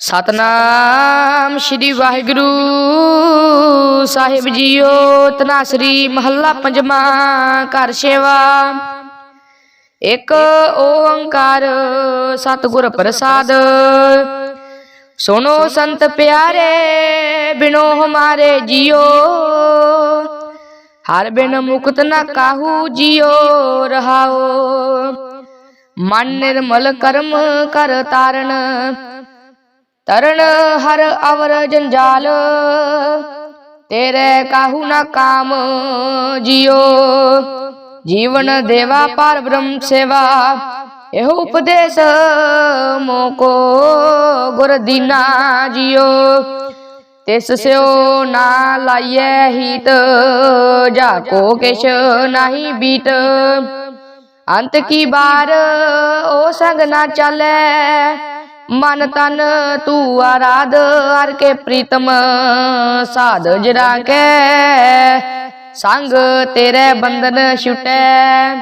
ਸਤਨਾਮ ਸ੍ਰੀ ਵਾਹਿਗੁਰੂ ਸਾਹਿਬ ਜੀਓ, ਤਨਾਸਰੀ ਮਹੱਲਾ ਪੰਜਵਾਂ ਘਰ ਸੇਵਾ। ਇੱਕ ਓੰਕਾਰ ਸਤਿਗੁਰ ਪ੍ਰਸਾਦ। ਸੁਣੋ ਸੰਤ ਪਿਆਰੇ, ਬਿਨੋ ਹਮਾਰੇ ਜੀਓ। ਹਰ ਬਿਨ ਮੁਕਤ ਨਾ ਕਾਹੂ ਜੀਓ ਰਹਾਓ। ਮਨ ਨਿਰਮਲ ਕਰਮ ਕਰ ਤਾਰਨ। ਤਰਨ ਹਰ ਅਵਰ ਜੰਜਾਲ, ਤੇਰੇ ਕਾਹੂ ਨਾ ਕਾਮ ਜਿਓ। ਜੀਵਨ ਦੇਵਾ ਪਰ ਬ੍ਰਹਮ ਸੇਵਾ, ਇਹੋ ਉਪਦੇਸ਼ ਮੋਕੋ ਗੁਰ ਦੀਨਾ ਜਿਓ। ਤਿਸ ਸਿਓ ਨਾ ਲਾਈਐ ਹੀਤ ਜਾ ਕੋ ਕਿਛ ਨਹੀਂ ਬੀਤ। ਅੰਤ ਕੀ ਬਾਰ, ਉਹ ਸੰਗ ਨਾ ਚਾਲੈ ਮਨ ਤਨ ਤੂੰ ਆਰਾਧ, ਹਰ ਕੇ ਪ੍ਰੀਤਮ ਸਾਧ ਜਰਾ ਕੇ ਸੰਗ ਤੇਰੇ ਬੰਧਨ ਛੁਟੈ।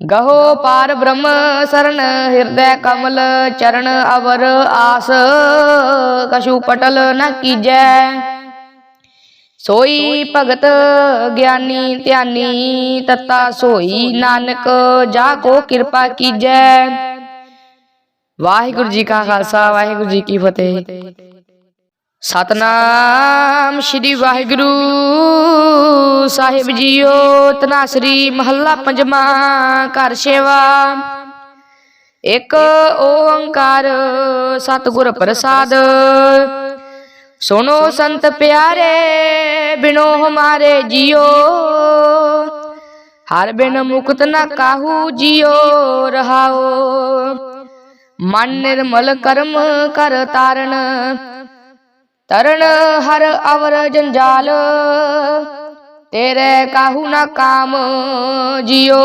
ਗਹੋ ਪਾਰ ਬ੍ਰਹਮ ਸਰਨ, ਹਿਰਦੈ ਕਮਲ ਚਰਨ ਅਵਰ ਆਸ। ਕਸ਼ੂ ਪਟਲ ਨ ਕੀਜੈ। ਸੋਈ ਭਗਤ ਗਿਆਨੀ ਧਿਆਨੀ, ਤਤਾ ਸੋਈ ਨਾਨਕ, ਜਾ ਕੋ ਕਿਰਪਾ ਕੀਜੈ। ਵਾਹਿਗੁਰੂ ਜੀ ਕਾ ਖਾਲਸਾ, ਵਾਹਿਗੁਰੂ ਜੀ ਕੀ ਫਤਿਹ। ਸਤਨਾਮ ਸ੍ਰੀ ਵਾਹਿਗੁਰੂ ਸਾਹਿਬ ਜੀਓ ਤਨਾਸਰੀ ਮਹੱਲਾ ਪੰਜਵਾਂ ਘਰ ਸੇਵਾ। ਇੱਕ ਓੰਕਾਰ ਸਤਿਗੁਰ ਪ੍ਰਸਾਦ। ਸੁਣੋ ਸੰਤ ਪਿਆਰੇ, ਬਿਨੋ ਹਮਾਰੇ ਜਿਓ। ਹਰ ਬਿਨ ਮੁਕਤ ਨਾ ਕਾਹੂ ਜਿਓ ਰਹਾਓ। ਮਨ ਨਿਰਮਲ ਕਰਮ ਕਰ ਤਾਰਨ। ਤਰਨ ਹਰ ਅਵਰ ਜੰਜਾਲ, ਤੇਰੇ ਕਾਹੂ ਨਾ ਕਾਮ ਜਿਓ।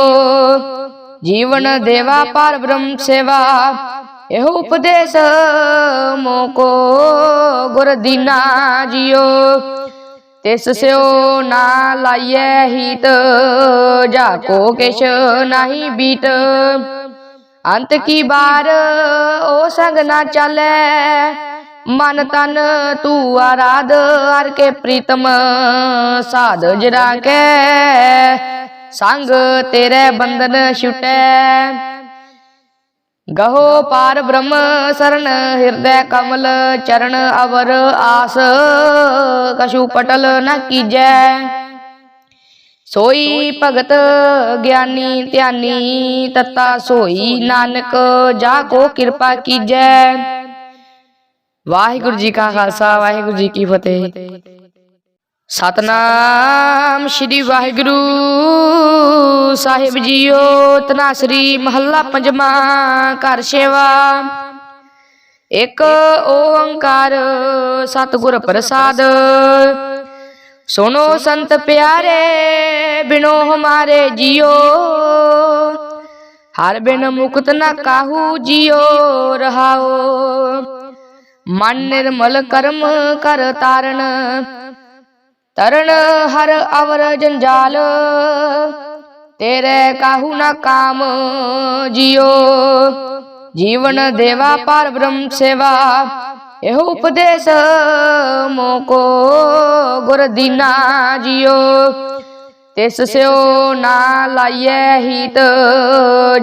ਜੀਵਨ ਦੇਵਾ ਪਰ ਬ੍ਰਹਮ ਸੇਵਾ, ਇਹੋ ਉਪਦੇਸ਼ ਮੋਕੋ ਗੁਰ ਦੀਨਾ ਜਿਓ। ਤਿਸ ਸਿਓ ਨਾ ਲਾਈਐ ਹੀਤ, ਜਾ ਕੋ ਕਿਛ ਨਹੀਂ ਬੀਤ। ਅੰਤ ਕੀ ਬਾਰ ਉਹ ਸੰਗ ਨਾ ਚਾਲੈ? ਮਨ ਤਨ ਤੂ ਆਰਾਧ ਹਰ ਕੇ ਪ੍ਰੀਤਮ ਸਾਧ ਜਰਾ ਕੇ ਸੰਗ ਤੇਰੇ ਬੰਧਨ ਛੁਟੈ। ਗਹੋ ਪਾਰ ਬ੍ਰਹਮ ਸਰਨ ਹਿਰਦੈ ਕਮਲ ਚਰਨ ਅਵਰ ਆਸ। ਕਛੂ ਪਟਲ ਨ ਕੀਜੈ। ਸੋਈ ਭਗਤ ਗਿਆਨੀ ਧਿਆਨੀ ਤਤਾ ਸੋਈ ਨਾਨਕ ਜਾ ਕੋ ਕਿਰਪਾ ਕੀਜੈ। ਵਾਹਿਗੁਰੂ ਜੀ ਕਾ ਖਾਲਸਾ ਵਾਹਿਗੁਰੂ ਜੀ ਕੀ ਫਤਿਹ। ਸਤਨਾਮ ਸ੍ਰੀ ਵਾਹਿਗੁਰੂ ਸਾਹਿਬ ਜੀਓ ਤਨਾਸਰੀ ਮਹੱਲਾ ਪੰਜਵਾਂ ਘਰ ਸੇਵਾ। ਇੱਕ ਓੰਕਾਰ ਸਤਿਗੁਰ ਪ੍ਰਸਾਦ। ਸੁਨੋ ਸੰਤ ਪਿਆਰੇ, ਬਿਨੋ ਹਮਾਰੇ ਜੀਓ। ਹਰ ਬਿਨ ਮੁਕਤ ਨਾ ਕਾਹੂ ਜੀਓ ਰਹਾਓ। ਮਨ ਨਿਰਮਲ ਕਰਮ ਕਰ ਤਾਰਨ, ਤਰਨ ਹਰ ਅਵਰ ਜੰਜਾਲ। ਤੇਰੇ ਕਾਹੂ ਨਾ ਕਾਮ ਜਿਓ। ਜੀਵਨ ਦੇਵਾ, ਪਰ ਬ੍ਰਹਮ ਸੇਵਾ। ਇਹ ਉਪਦੇਸ਼ ਮੋਕੋ ਗੁਰ ਦੀਨਾ ਜਿਓ। ਤਿਸ ਸਿਓ ਨਾ ਲਾਈਐ ਹੀਤ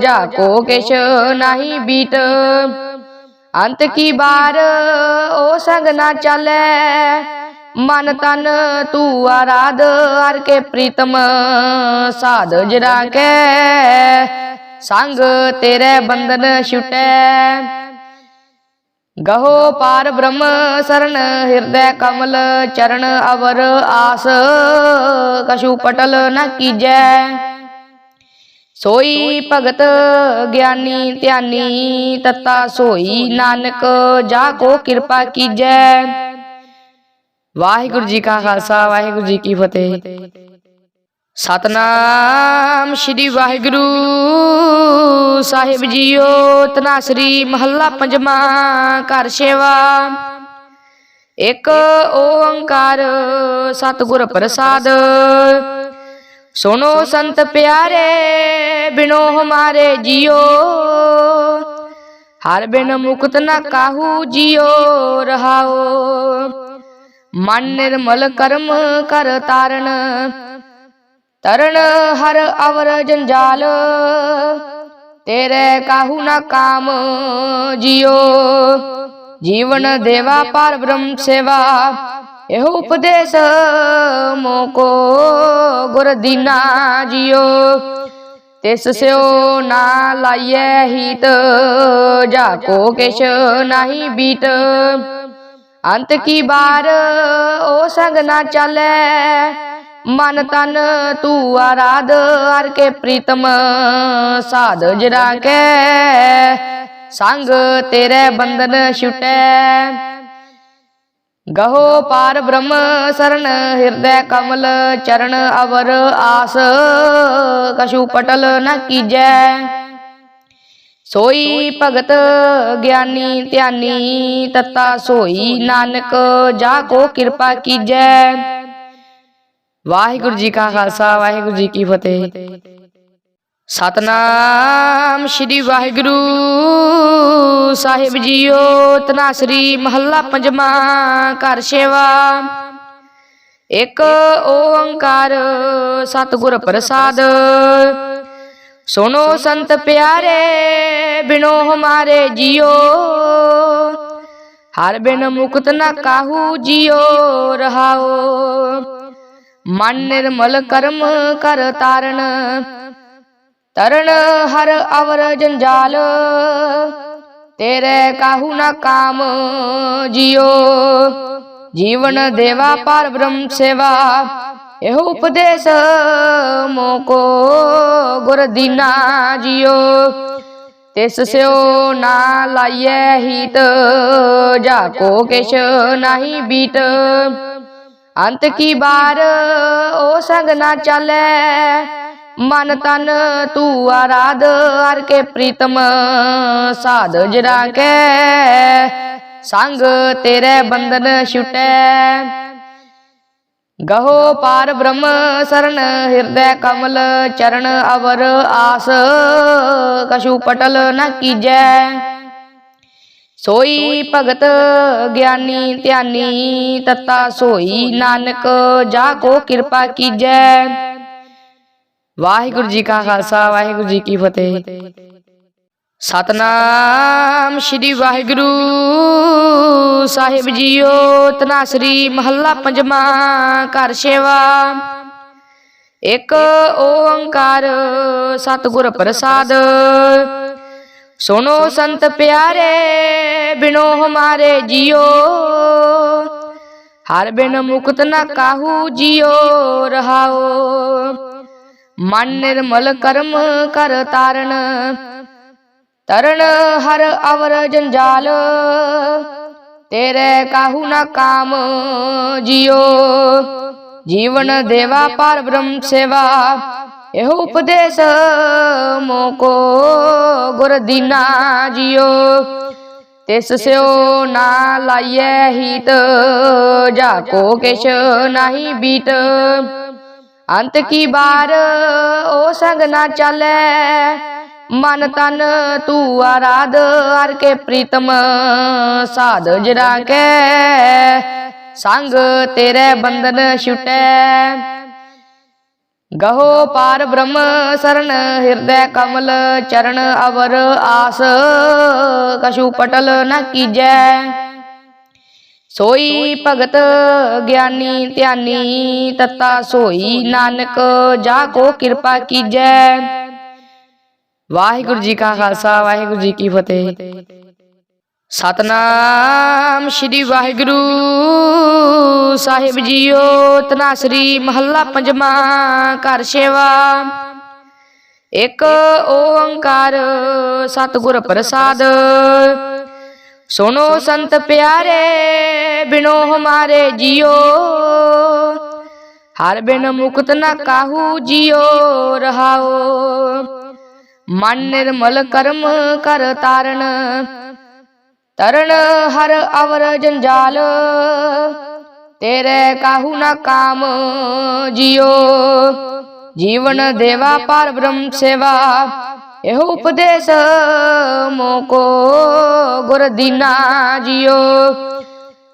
ਜਾ ਕੋ ਕਿਛ ਨਹੀਂ ਬੀਤ। ਅੰਤ ਕੀ ਬਾਰ ਉਹ ਸੰਗ ਨਾ ਚਾਲੈ, ਮਨ ਤਨ ਤੂ ਆਰਾਧ, ਹਰ ਕੇ ਪ੍ਰੀਤਮ ਸਾਧ ਜਰਾ ਕੇ ਸੰਗ ਤੇਰੇ ਬੰਧਨ ਛੁਟੈ। ਗਹੋ ਪਾਰ ਬ੍ਰਹਮ ਸਰਨ, ਹਿਰਦੈ ਕਮਲ ਚਰਨ ਅਵਰ ਆਸ। ਕਛੂ ਪਟਲ ਨ ਕੀਜੈ, ਸੋਈ ਭਗਤ ਗਿਆਨੀ ਧਿਆਨੀ, ਤਤਾ ਸੋਈ ਨਾਨਕ, ਜਾ ਕੋ ਕਿਰਪਾ ਕੀਜੈ। ਵਾਹਿਗੁਰੂ ਜੀ ਕਾ ਖਾਲਸਾ, ਵਾਹਿਗੁਰੂ ਜੀ ਕੀ ਫਤਿਹ। ਸਤਨਾਮ ਸ੍ਰੀ ਵਾਹਿਗੁਰੂ ਸਾਹਿਬ ਜੀਓ, ਤਨਾਸਰੀ ਮਹੱਲਾ ਪੰਜਵਾਂ ਘਰ ਸੇਵਾ। ਇੱਕ ਓੰਕਾਰ ਸਤਿਗੁਰ ਪ੍ਰਸਾਦ। ਸੁਨੋ ਸੰਤ ਪਿਆਰੇ, ਬਿਨੋ ਹਮਾਰੇ ਜੀਓ। ਹਰ ਬਿਨ ਮੁਕਤ ਨਾ ਕਾਹੂ ਜਿਉ ਰਹਾਓ। ਮਨ ਨਿਰਮਲ ਕਰਮ ਕਰ ਤਾਰਨ। ਤਰਨ ਹਰ ਅਵਰ ਜੰਜਾਲ, ਤੇਰੇ ਕਾਹੂ ਨਾ ਕਾਮ ਜਿਓ। ਜੀਵਨ ਦੇਵਾ ਪਰ ਬ੍ਰਹਮ ਸੇਵਾ, ਇਹੋ ਉਪਦੇਸ਼ ਮੋਕੋ ਗੁਰ ਦੀਨਾ ਜਿਉ ਤਿਸ ਸਿਓ ਨਾ ਲਾਈਐ ਹੀਤ ਜਾ ਕੋ ਕਿਛ ਨਹੀਂ ਬੀਤ। ਅੰਤ ਕੀ ਬਾਰ, ਉਹ ਸੰਗ ਨਾ ਚਾਲੈ ਮਨ ਤਨ ਤੂ ਆਰਾਧ, ਹਰ ਕੇ ਪ੍ਰੀਤਮ ਸਾਧ ਜਰਾ ਕੇ। ਸੰਗ ਤੇਰੇ ਬੰਧਨ ਛੁਟੈ। ਗਹੋ ਪਾਰ ਬ੍ਰਹਮ ਸਰਣ ਹਿਰਦੈ ਕਮਲ ਚਰਨ ਅਵਰ ਆਸ। ਕਸ਼ੂ ਪਟਲ ਨ ਕੀਜੈ। ਸੋਈ ਭਗਤ ਗਿਆਨੀ ਧਿਆਨੀ, ਤਤਾ ਸੋਈ ਨਾਨਕ, ਜਾ ਕੋ ਕਿਰਪਾ ਕੀਜੈ। ਵਾਹਿਗੁਰੂ ਜੀ ਕਾ ਖਾਲਸਾ, ਵਾਹਿਗੁਰੂ ਜੀ ਕੀ ਫਤਿਹ। ਸਤਨਾਮ ਸ੍ਰੀ ਵਾਹਿਗੁਰੂ ਸਾਹਿਬ ਜੀਓ, ਤਨਾਸਰੀ ਮਹੱਲਾ ਪੰਜਵਾਂ ਘਰ ਸੇਵਾ। ਇੱਕ ਓੰਕਾਰ ਸਤਿਗੁਰ ਪ੍ਰਸਾਦ। ਸੁਨੋ ਸੰਤ ਪਿਆਰੇ, ਬਿਨੋ ਹਮਾਰੇ ਜਿਉ ਹਰ ਬਿਨ ਮੁਕਤ ਨਾ ਕਾਹੂ ਜਿਉ ਰਹਾਓ। ਮਨ ਨਿਰਮਲ ਕਰਮ ਕਰ ਤਾਰਨ। ਤਰਨ ਹਰ ਅਵਰ ਜੰਜਾਲ। ਤੇਰੇ ਕਾਹੂ ਨਾ ਕਾਮ ਜਿਉ ਜੀਵਨ ਦੇਵਾ ਪਰ ਬ੍ਰਹਮ ਸੇਵਾ। ਇਹੋ ਉਪਦੇਸ਼ ਮੋਕੋ ਗੁਰ ਦੀਨਾ ਜਿਉ ਤਿਸ ਸਿਓ ਨਾ ਲਾਈਐ ਹੀਤ, ਜਾ ਕੋ ਕਿਛ ਨਹੀਂ ਬੀਤ। ਅੰਤ ਕੀ ਬਾਰ? ਉਹ ਸੰਗ ਨਾ ਚਾਲੈ। ਮਨ ਤਨ ਤੂੰ ਆਰਾਧ, ਹਰ ਕੇ ਪ੍ਰੀਤਮ ਸਾਧ ਜਰਾ ਕੇ ਸੰਗ ਤੇਰੇ ਬੰਧਨ ਛੁਟੈ। ਗਹੋ ਪਾਰ ਬ੍ਰਹਮ ਸਰਨ, ਹਿਰਦੈ ਕਮਲ ਚਰਨ ਅਵਰ ਆਸ। ਕਛੂ ਪਟਲ ਨ ਕੀਜੈ। ਸੋਈ ਭਗਤ ਗਿਆਨੀ ਧਿਆਨੀ ਤਤਾ ਸੋਈ ਨਾਨਕ ਜਾ ਕੋ ਕਿਰਪਾ ਕੀਜੈ। ਵਾਹਿਗੁਰੂ ਜੀ ਕਾ ਖਾਲਸਾ ਵਾਹਿਗੁਰੂ ਜੀ ਕੀ ਫਤਿਹ। ਸਤਨਾਮ ਸ੍ਰੀ ਵਾਹਿਗੁਰੂ ਸਾਹਿਬ ਜੀਓ ਤਨਾਸਰੀ ਮਹੱਲਾ ਪੰਜਵਾਂ ਘਰ ਸੇਵਾ। ਇੱਕ ਓੰਕਾਰ ਸਤਿਗੁਰ ਪ੍ਰਸਾਦ। ਸੁਨੋ ਸੰਤ ਪਿਆਰੇ ਬਿਨੋ ਹਮਾਰੇ ਜਿਉ ਹਰ ਬਿਨ ਮੁਕਤ ਨਾ ਕਾਹੂ ਜਿਉ ਰਹਾਓ। ਮਨ ਨਿਰਮਲ ਕਰਮ ਕਰ ਤਾਰਨ। ਤਰਨ। ਹਰ ਅਵਰ ਜੰਜਾਲ। ਤੇਰੇ ਕਾਹੂ ਨਾ ਕਾਮ ਜਿਉ ਜੀਵਨ ਦੇਵਾ ਪਰ ਬ੍ਰਹਮ ਸੇਵਾ। ਇਹੋ ਉਪਦੇਸ਼ ਮੋਕੋ ਗੁਰ ਦੀਨਾ ਜਿਉ ਤਿਸ ਸਿਓ ਨਾ ਲਾਈਐ ਹੀਤ ਜਾ ਕੋ ਕਿਛ ਨਹੀਂ ਬੀਤ ਅੰਤ ਕੀ ਬਾਰ ਉਹ ਸੰਗ ਨਾ ਚਾਲੈ ਮਨ ਤਨ ਤੂ ਆਰਾਧ ਹਰ ਕੇ ਪ੍ਰੀਤਮ ਸਾਧ ਜਰਾ ਕੇ ਸੰਗ ਤੇਰੇ ਬੰਧਨ ਛੁਟੈ ਗਹੋ ਪਾਰ ਬ੍ਰਹਮ ਸਰਣ ਹਿਰਦੈ ਕਮਲ ਚਰਨ ਅਵਰ ਆਸ। ਕਛੂ ਪਟਲ ਨ ਕੀਜੈ, ਸੋਈ ਭਗਤ ਗਿਆਨੀ ਧਿਆਨੀ, ਤਤਾ ਸੋਈ ਨਾਨਕ, ਜਾ ਕੋ ਕਿਰਪਾ ਕੀਜੈ। ਵਾਹਿਗੁਰੂ ਜੀ ਕਾ ਖਾਲਸਾ, ਵਾਹਿਗੁਰੂ ਜੀ ਕੀ ਫਤਿਹ। ਸਤਨਾਮ ਸ੍ਰੀ ਵਾਹਿਗੁਰੂ ਸਾਹਿਬ ਜੀਓ, ਤਨਾਸਰੀ ਮਹੱਲਾ ਪੰਜਵਾਂ ਘਰ ਸੇਵਾ। ਇੱਕ ਓੰਕਾਰ ਸਤਿਗੁਰ ਪ੍ਰਸਾਦ। ਸੁਣੋ ਸੰਤ ਪਿਆਰੇ, ਬਿਨੋ ਹਮਾਰੇ ਜਿਉ ਹਰ ਬਿਨ ਮੁਕਤ ਨਾ ਕਾਹੂ ਜਿਉ ਰਹਾਓ। ਮਨ ਨਿਰਮਲ ਕਰਮ ਕਰ ਤਾਰਨ। ਤਰਨ ਹਰ ਅਵਰ ਜੰਜਾਲ। ਤੇਰੇ ਕਾਹੂ ਨਾ ਕਾਮ ਜਿਉ ਜੀਵਨ ਦੇਵਾ ਪਰ ਬ੍ਰਹਮ ਸੇਵਾ, ਇਹੋ ਉਪਦੇਸ਼ ਮੋਕੋ ਗੁਰ ਦੀਨਾ ਜਿਓ।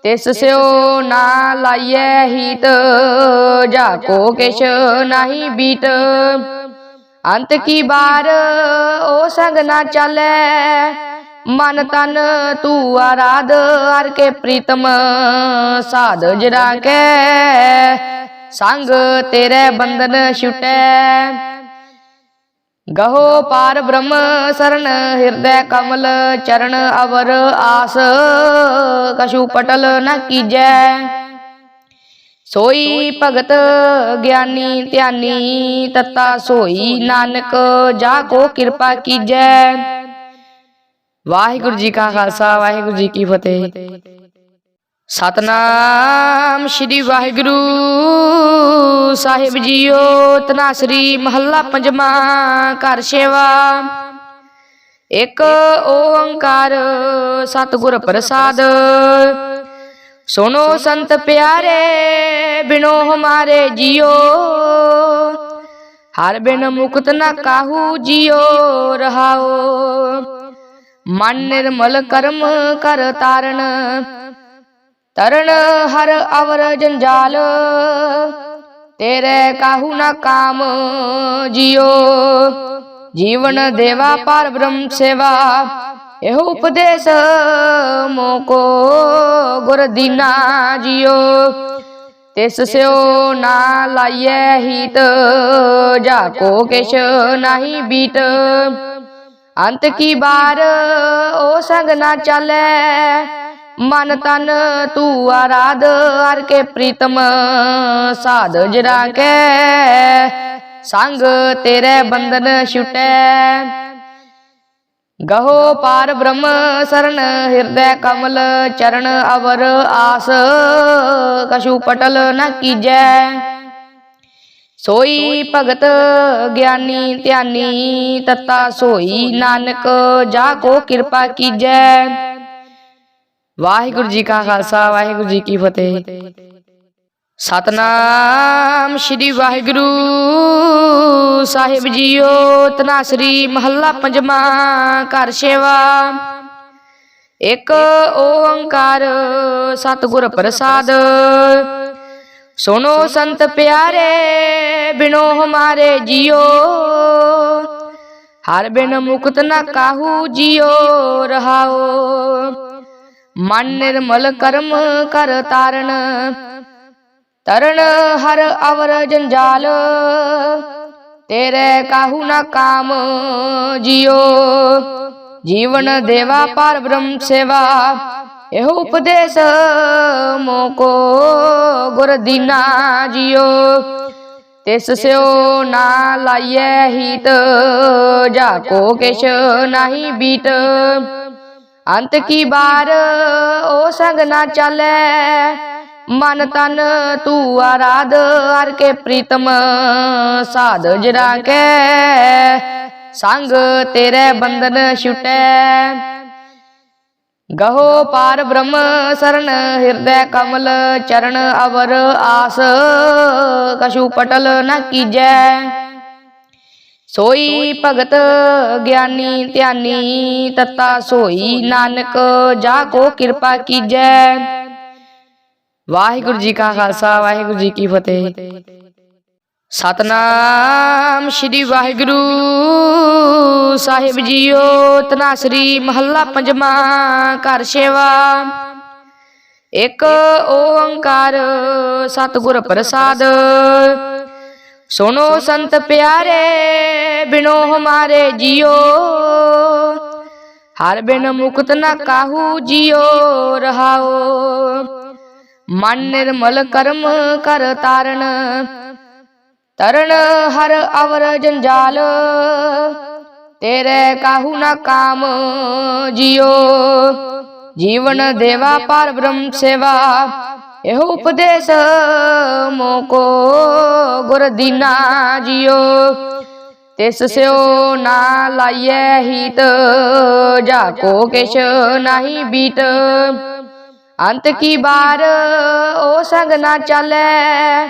ਤਿਸ ਸਿਓ ਨਾ ਲਾਈਐ ਹੀਤ ਜਾ ਕੋ ਕਿਛ ਨਹੀਂ ਬੀਤ। ਅੰਤ ਕੀ ਬਾਰ, ਉਹ ਸੰਗ ਨਾ ਚਾਲੈ ਮਨ ਤਨ ਤੂੰ ਆਰਾਧ, ਹਰ ਕੇ ਪ੍ਰੀਤਮ ਸਾਧ ਜਰਾ ਕੈ ਸੰਗ ਤੇਰੇ ਬੰਧਨ ਛੁਟੈ। ਗਹੋ ਪਾਰ ਬ੍ਰਹਮ ਸਰਨ, ਹਿਰਦੈ ਕਮਲ ਚਰਨ ਅਵਰ ਆਸ। ਕਛੂ ਪਟਲ ਨ ਕੀਜੈ। ਸੋਈ ਭਗਤ ਗਿਆਨੀ ਧਿਆਨੀ, ਤਤਾ ਸੋਈ ਨਾਨਕ, ਜਾ ਕੋ ਕਿਰਪਾ ਕੀਜੈ। ਵਾਹਿਗੁਰੂ ਜੀ ਕਾ ਖਾਲਸਾ, ਵਾਹਿਗੁਰੂ ਜੀ ਕੀ ਫਤਿਹ। ਸਤਨਾਮ ਸ੍ਰੀ ਵਾਹਿਗੁਰੂ ਸਾਹਿਬ ਜੀਓ, ਤਨਾਸਰੀ ਮਹੱਲਾ ਪੰਜਵਾਂ ਘਰ ਸੇਵਾ। ਇੱਕ ਓੰਕਾਰ ਸਤਿਗੁਰ ਪ੍ਰਸਾਦ। ਸੁਨੋ ਸੰਤ ਪਿਆਰੇ, ਬਿਨੋ ਹਮਾਰੇ ਜੀਓ। ਹਰ ਬਿਨ ਮੁਕਤ ਨਾ ਕਾਹੂ ਜੀਓ, ਰਹਾਓ। ਮਨ ਨਿਰਮਲ ਕਰਮ ਕਰ ਤਾਰਨ। ਤਰਨ ਹਰ ਅਵਰ ਜੰਜਾਲ। ਤੇਰੇ ਕਾਹੂ ਨਾ ਕਾਮ ਜਿਓ। ਜੀਵਨ ਦੇਵਾ ਪਰ ਬ੍ਰਹਮ ਸੇਵਾ। ਇਹੋ ਉਪਦੇਸ਼ ਮੋਕੋ ਗੁਰ ਦੀਨਾ ਜਿਓ। ਤਿਸ ਸਿਓ ਨਾ ਲਾਈਐ ਹੀਤ, ਜਾ ਕੋ ਕਿਛ ਨਹੀਂ ਬੀਤ। ਅੰਤ ਕੀ ਬਾਰ ਉਹ ਸੰਗ ਨਾ ਚਾਲੈ? ਮਨ ਤਨ ਤੂ ਆਰਾਧ ਹਰ ਕੇ ਪ੍ਰੀਤਮ ਸਾਧ ਜਰਾ ਕੈ ਸੰਗ ਤੇਰੇ ਬੰਧਨ ਛੁਟੈ। ਗਹੋ ਪਾਰ ਬ੍ਰਹਮ ਸਰਨ ਹਿਰਦੈ ਕਮਲ ਚਰਨ ਅਵਰ ਆਸ। ਕਛੂ ਪਟਲ ਨ ਕੀਜੈ। ਸੋਈ ਭਗਤ ਗਿਆਨੀ ਧਿਆਨੀ ਤਤਾ ਸੋਈ ਨਾਨਕ ਜਾ ਕੋ ਕਿਰਪਾ ਕੀਜੈ। ਵਾਹਿਗੁਰੂ ਜੀ ਕਾ ਖਾਲਸਾ ਵਾਹਿਗੁਰੂ ਜੀ ਕੀ ਫਤਿਹ। ਸਤਨਾਮ ਸ੍ਰੀ ਵਾਹਿਗੁਰੂ। ਸਾਹਿਬ ਜੀਓ ਤਨਾਸਰੀ ਮਹੱਲਾ ਪੰਜਵਾਂ ਘਰ ਸੇਵਾ। ਇੱਕ ਓੰਕਾਰ ਸਤਿਗੁਰ ਪ੍ਰਸਾਦ। ਸੁਨੋ ਸੰਤ ਪਿਆਰੇ, ਬਿਨੋ ਹਮਾਰੇ ਜੀਓ। ਹਰ ਬਿਨ ਮੁਕਤ ਨਾ ਕਾਹੂ ਜੀਓ ਰਹਾਓ। ਮਨ ਨਿਰਮਲ ਕਰਮ ਕਰ ਤਾਰਨ, ਤਰਨ ਹਰ ਅਵਰ ਜੰਜਾਲ। ਤੇਰੇ ਕਾਹੂ ਨਾ ਕਾਮ ਜਿਓ। ਜੀਵਨ ਦੇਵਾ, ਪਰ ਬ੍ਰਹਮ ਸੇਵਾ। ਇਹੋ ਉਪਦੇਸ਼ ਮੋਕੋ ਗੁਰ ਦੀਨਾ ਜਿਓ। ਤਿਸ ਸਿਓ ਨਾ ਲਾਈਐ ਹੀਤ, ਜਾ ਕੋ ਕਿਛ ਨਹੀਂ ਬੀਤ। ਅੰਤ ਕੀ ਬਾਰ ਉਹ ਸੰਗ ਨਾ ਚਾਲੈ, ਮਨ ਤਨ ਤੂ ਆਰਾਧ, ਹਰ ਕੇ ਪ੍ਰੀਤਮ ਸਾਧ ਜਰਾ ਕੈ ਸੰਗ ਤੇਰੇ ਬੰਧਨ ਛੁਟੈ। ਗਹੋ ਪਾਰ ਬ੍ਰਹਮ ਸਰਨ, ਹਿਰਦੈ ਕਮਲ ਚਰਨ ਅਵਰ ਆਸ। ਕਛੂ ਪਟਲ ਨ ਕੀਜੈ, ਸੋਈ ਭਗਤ ਗਿਆਨੀ ਧਿਆਨੀ, ਤਤਾ ਸੋਈ ਨਾਨਕ, ਜਾ ਕੋ ਕਿਰਪਾ ਕੀਜੈ। ਵਾਹਿਗੁਰੂ ਜੀ ਕਾ ਖਾਲਸਾ, ਵਾਹਿਗੁਰੂ ਜੀ ਕੀ ਫਤਿਹ। ਸਤਨਾਮ ਸ੍ਰੀ ਵਾਹਿਗੁਰੂ ਸਾਹਿਬ ਜੀਓ, ਤਨਾਸਰੀ ਮਹੱਲਾ ਪੰਜਵਾਂ ਘਰ ਸੇਵਾ। ਇੱਕ ਓੰਕਾਰ ਸਤਿਗੁਰ ਪ੍ਰਸਾਦ। ਸੁਣੋ ਸੰਤ ਪਿਆਰੇ, ਬਿਨੋ ਹਮਾਰੇ ਜੀਓ। ਹਰ ਬਿਨ ਮੁਕਤ ਨਾ ਕਾਹੂ ਜੀਓ, ਰਹਾਓ। ਮਨ ਨਿਰਮਲ ਕਰਮ ਕਰ ਤਾਰਨ। ਤਰਨ ਹਰ ਅਵਰ ਜੰਜਾਲ, ਤੇਰੇ ਕਾਹੂ ਨਾ ਕਾਮ ਜਿਓ। ਜੀਵਨ ਦੇਵਾ ਪਰ ਬ੍ਰਹਮ ਸੇਵਾ, ਇਹੋ ਉਪਦੇਸ਼ ਮੋਕੋ ਗੁਰ ਦੀਨਾ ਜਿਓ। ਤਿਸ ਸਿਓ ਨਾ ਲਾਈਐ ਹੀਤ ਜਾ ਕੋ ਕਿਛ ਨਹੀਂ ਬੀਤ। ਅੰਤ ਕੀ ਬਾਰ, ਉਹ ਸੰਗ ਨਾ ਚਾਲੈ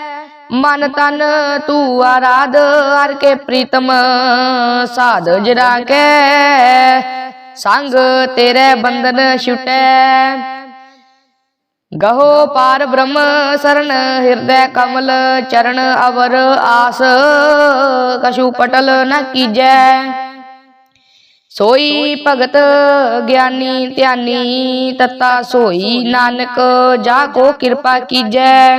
ਮਨ ਤਨ ਤੂੰ ਆਰਾਧ, ਹਰ ਕੇ ਪ੍ਰੀਤਮ ਸਾਧ ਜਰਾ ਕੇ ਸੰਗ ਤੇਰੇ ਬੰਧਨ ਛੁਟੈ। ਗਹੋ ਪਾਰ ਬ੍ਰਹਮ ਸਰਣ ਹਿਰਦੈ ਕਮਲ ਚਰਨ, ਅਵਰ ਆਸ ਕਸ਼ੂ ਪਟਲ ਨ ਕੀਜੈ। ਸੋਈ ਭਗਤ ਗਿਆਨੀ, ਧਿਆਨੀ ਤਤਾ ਸੋਈ ਨਾਨਕ, ਜਾ ਕੋ ਕਿਰਪਾ ਕੀਜੈ।